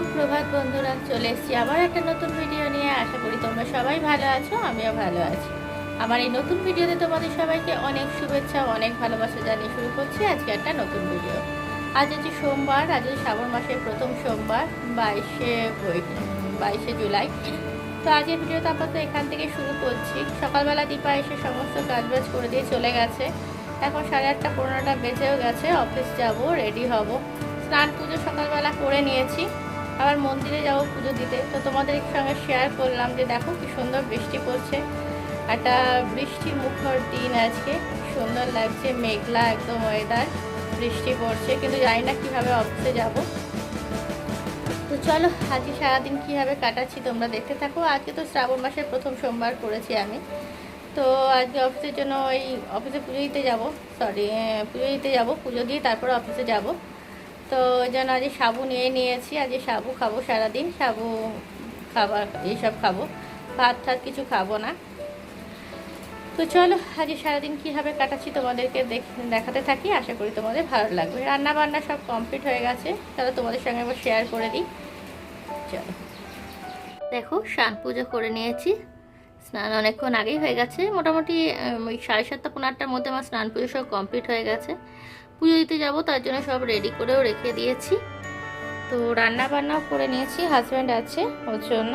সুপ্রভাত বন্ধুরা, চলে এসেছি আবার একটা নতুন ভিডিও নিয়ে। আশা করি তোমরা সবাই ভালো আছো, আমিও ভালো আছি। আমার এই নতুন ভিডিওতে তোমাদের সবাইকে অনেক শুভেচ্ছা, অনেক ভালোবাসা জানিয়ে শুরু করছি আজকে একটা নতুন ভিডিও আজ হচ্ছে সোমবার, আজ শ্রাবণ মাসের প্রথম সোমবার, বাইশে বাইশে জুলাই। তো আজকের ভিডিওটা আপাতত এখান থেকে শুরু করছি। সকালবেলা দীপা এসে সমস্ত কাজবাজ করে দিয়ে চলে গেছে। এখন সাড়ে আটটা, পনেরোটা বেজেও গেছে, অফিস যাব রেডি হব। স্নান পুজো সকালবেলা করে নিয়েছি। আবার মন্দিরে যাব পুজো দিতে। তো তোমাদের সঙ্গে শেয়ার করলাম যে দেখো কি সুন্দর বৃষ্টি পড়ছে। একটা বৃষ্টির মুখর দিন আজকে। সুন্দর লাগছে, মেঘলা একদম ওয়েদার বৃষ্টি পড়ছে। কিন্তু জানি না কীভাবে অফিসে যাব। তো চলো, আজকে সারাদিন কীভাবে কাটাচ্ছি তোমরা দেখতে থাকো। আজকে তো শ্রাবণ মাসের প্রথম সোমবার করেছি আমি। তো আজকে অফিসের জন্য ওই অফিসে পুজো দিতে যাব। সরি পুজো দিতে যাব, পুজো দিয়ে তারপরে অফিসে যাব। তো জন্য আজকে সাবু নিয়ে নিয়েছি, আজ সাবু খাব সারাদিন, সাবু খাবার, এইসব খাব। ভাত টাত কিছু খাব না। তো চলো, আজ সারাদিন কীভাবে কাটাচ্ছি তোমাদেরকে দেখ- দেখাতে থাকি, আশা করি তোমাদের ভালো লাগবে। রান্না বান্না সব কমপ্লিট হয়ে গেছে, তাহলে তোমাদের সঙ্গে একবার শেয়ার করে দিই। চলো। দেখো, স্নান পুজো করে নিয়েছি। স্নান অনেকক্ষণ আগেই হয়ে গেছে। মোটামুটি ওই সাড়ে সাতটা, পনেরো আটটার মধ্যে আমার স্নান পুজো সব কমপ্লিট হয়ে গেছে। পুজো দিতে যাব, তার জন্য সব রেডি করেও রেখে দিয়েছি। তো রান্না বান্নাও করে নিয়েছি হাজব্যান্ড আছে ওর জন্য।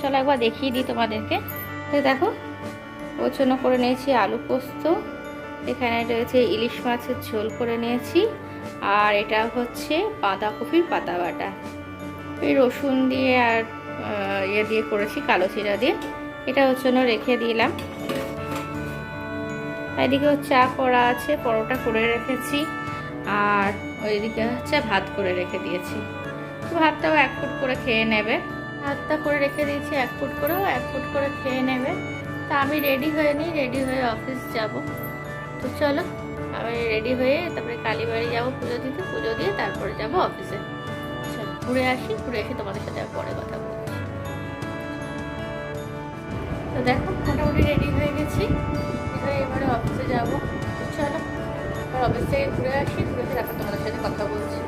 চলো একবার দেখিয়ে দিই তোমাদেরকে। তো দেখো, ওর জন্য করে নিয়েছি আলু পোস্ত। এখানে রয়েছে ইলিশ মাছের ঝোল করে নিয়েছি। আর এটা হচ্ছে বাঁধাকপির পাতা বাটা। এই রসুন দিয়ে আর ইয়ে দিয়ে করেছি, কালো জিরা দিয়ে। এটা ওর জন্য রেখে দিলাম। এদিকে চা করা আছে, পরোটা করে রেখেছি। আর ওইদিকে হচ্ছে ভাত করে রেখে দিয়েছি। ভাতটাও এক ফুট করে খেয়ে নেবে। ভাতটা করে রেখে দিয়েছি এক ফুট করেও, এক ফুট করে খেয়ে নেবে। তা আমি রেডি হয়ে নিই, রেডি হয়ে অফিস যাব। তো চলো, আমি রেডি হয়ে তারপরে কালীবাড়ি যাব পুজো দিতে। পুজো দিয়ে তারপরে যাব অফিসে। চলো, ঘুরে আসি, ঘুরে এসে তোমাদের সাথে পরে কথা বলছি। তো দেখো, মোটামুটি রেডি হয়ে গেছি। হয়ে এবারে অফিসে যাব। চলো এবার অফিস থেকে ঘুরে আসি ঘুরে এসে তারপর তোমাদের সাথে কথা বলছি।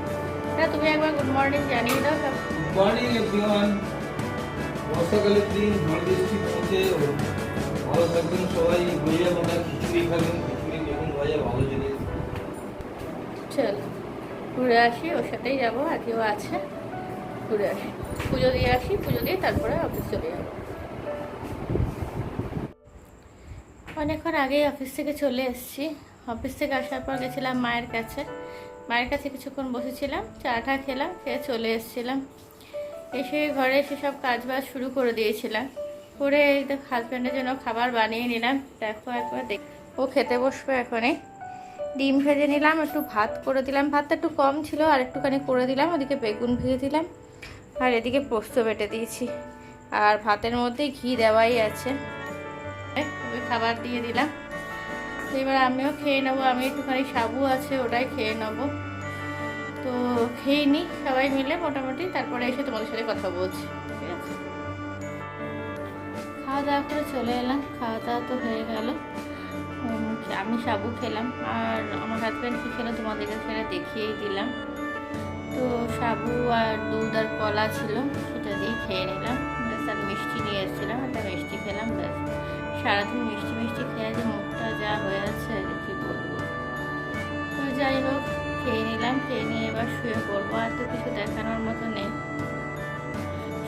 হ্যাঁ তুমি একবার গুড মর্নিং জানিয়ে দাও সব মর্নিং এভরিওয়ান বর্ষাকালের দিন ঝড় বৃষ্টি পৌঁছে ভালো থাকবেন সবাই। খিচুড়ি খাবেন খিচুড়ি বেগুন ভাজা ভালো জিনিস। চলো ঘুরে আসি ওর সাথেই যাব আর কেউ আছে ঘুরে আসি। পুজো দিয়ে আসি পুজো দিয়ে তারপরে অফিস চলে যাব। অনেকক্ষণ আগেই অফিস থেকে চলে এসেছি। অফিস থেকে আসার পর গেছিলাম মায়ের কাছে। মায়ের কাছে কিছুক্ষণ বসেছিলাম, চাটা খেলাম, খেয়ে চলে এসেছিলাম। এসে ঘরে এসে সব কাজ বাজ শুরু করে দিয়েছিলাম। করে এই হাজব্যান্ডের জন্য খাবার বানিয়ে নিলাম। দেখো একবার দেখ ও খেতে বসবে এখনই। ডিম ভেজে নিলাম, একটু ভাত করে দিলাম। ভাতটা একটু কম ছিল, আর একটুখানি করে দিলাম। ওদিকে বেগুন ভেজে দিলাম। আর এদিকে পোস্ত বেটে দিয়েছি। আর ভাতের মধ্যে ঘি দেওয়াই আছে। ওই খাবার দিয়ে দিলাম। এবার আমিও খেয়ে নেব, আমি একটুখানি সাবু আছে, ওটাই খেয়ে নেব। তো খেয়ে নিই সবাই মিলে মোটামুটি, তারপরে এসে তোমাদের সাথে কথা বলছি, ঠিক আছে? খাওয়া দাওয়া করে চলে এলাম, খাওয়া দাওয়া তো হয়ে গেল। আমি সাবু খেলাম, আর আমার হাজব্যান্ড কী খেলো তোমাদেরকে সেটা দেখিয়েই দিলাম। তো সাবু আর দুধ আর কলা ছিল, সেটা দিয়ে খেয়ে নিলাম। ব্যাস, আর মিষ্টি নিয়ে এসেছিলাম, একটা মিষ্টি খেলাম, ব্যাস। সারাদিন মিষ্টি মিষ্টি খেয়ে যে মুখটা যা হয়ে আছে কী বলব। তো যাই হোক, খেয়ে নিলাম, খেয়ে নিয়ে এবার শুয়ে পড়ব, আর তো কিছু দেখানোর মতো নেই।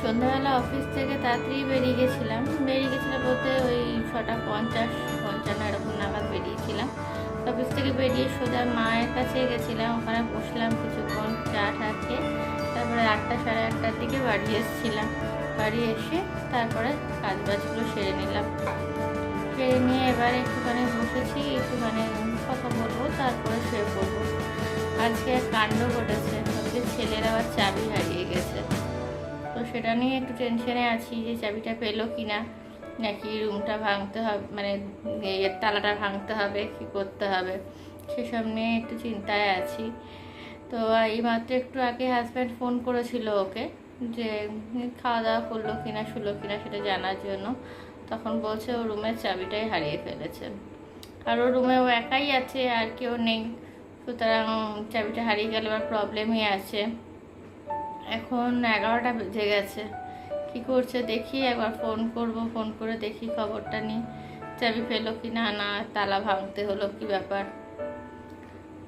সন্ধ্যাবেলা অফিস থেকে তাড়াতাড়ি বেরিয়ে গেছিলাম। বেরিয়ে গেছিলাম বলতে ওই ছটা পঞ্চাশ, পঞ্চান্ন এরকম নাগাদ বেরিয়েছিলাম। অফিস থেকে বেরিয়ে সোজা মায়ের কাছে গেছিলাম, ওখানে বসলাম কিছুক্ষণ চা টা খেয়ে, তারপরে আটটা সাড়ে আটটার দিকে বাড়ি এসেছিলাম। বাড়ি এসে তারপরে কাজ বাজগুলো সেরে নিলাম। সেরে নিয়ে এবার একটুখানি বসেছি, একটুখানি কথা বলব, তারপরে শুয়ে পড়ব। আজকে কাণ্ড ঘটেছে, আজকে ছেলের আবার চাবি হারিয়ে গেছে। তো সেটা নিয়ে একটু টেনশনে আছি যে চাবিটা পেল কি না নাকি রুমটা ভাঙতে হবে মানে এর তালাটা ভাঙতে হবে, কি করতে হবে, সেসব নিয়ে একটু চিন্তায় আছি। তো এই মাত্র একটু আগে হাজব্যান্ড ফোন করেছিল ওকে যে খাওয়া দাওয়া করল কিনা, শুলো কিনা সেটা জানার জন্য। তখন বলছে, ও রুমের চাবিটাই হারিয়ে ফেলেছে। আর ও রুমে ও একাই আছে, আর কেউ নেই। সুতরাং চাবিটা হারিয়ে গেলে আবার প্রবলেমই আছে। এখন এগারোটা বেজে গেছে। কি করছে দেখি, একবার ফোন করব ফোন করে দেখি খবরটা নিই। চাবি পেল কি না না তালা ভাঙতে হলো কি ব্যাপার?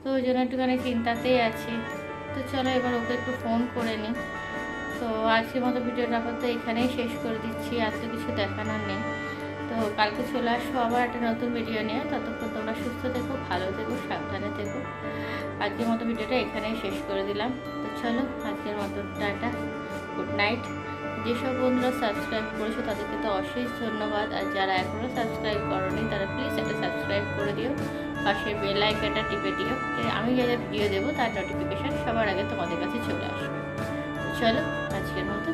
তো ওই জন্য একটুখানি চিন্তাতেই আছি। তো চলো এবার ওকে একটু ফোন করে নিই। আজকের মতো ভিডিওটা আপাতত এখানেই শেষ করে দিচ্ছি। তো কিছু দেখানোর নেই। তো কালকে চলে আসব আবার একটা নতুন ভিডিও নিয়ে। ততক্ষণ তোমরা সুস্থ থেকো, ভালো থেকো, সাবধানে থেকো। আজকের মতো ভিডিওটা এখানেই শেষ করে দিলাম। তো চলো, আজকের মতো টাটা গুড নাইট যেসব বন্ধুরা সাবস্ক্রাইব করেছ তাদেরকে তো অশেষ ধন্যবাদ। আর যারা এখনও সাবস্ক্রাইব করোনি, তারা প্লিজ একটা সাবস্ক্রাইব করে দিও। পাশে বেল আইকনটা টিপে দিও। আমি যাদের ভিডিও দেবো, তার নোটিফিকেশান সবার আগে তোমাদের কাছে চলে আসবে। চলো আজকের মতো।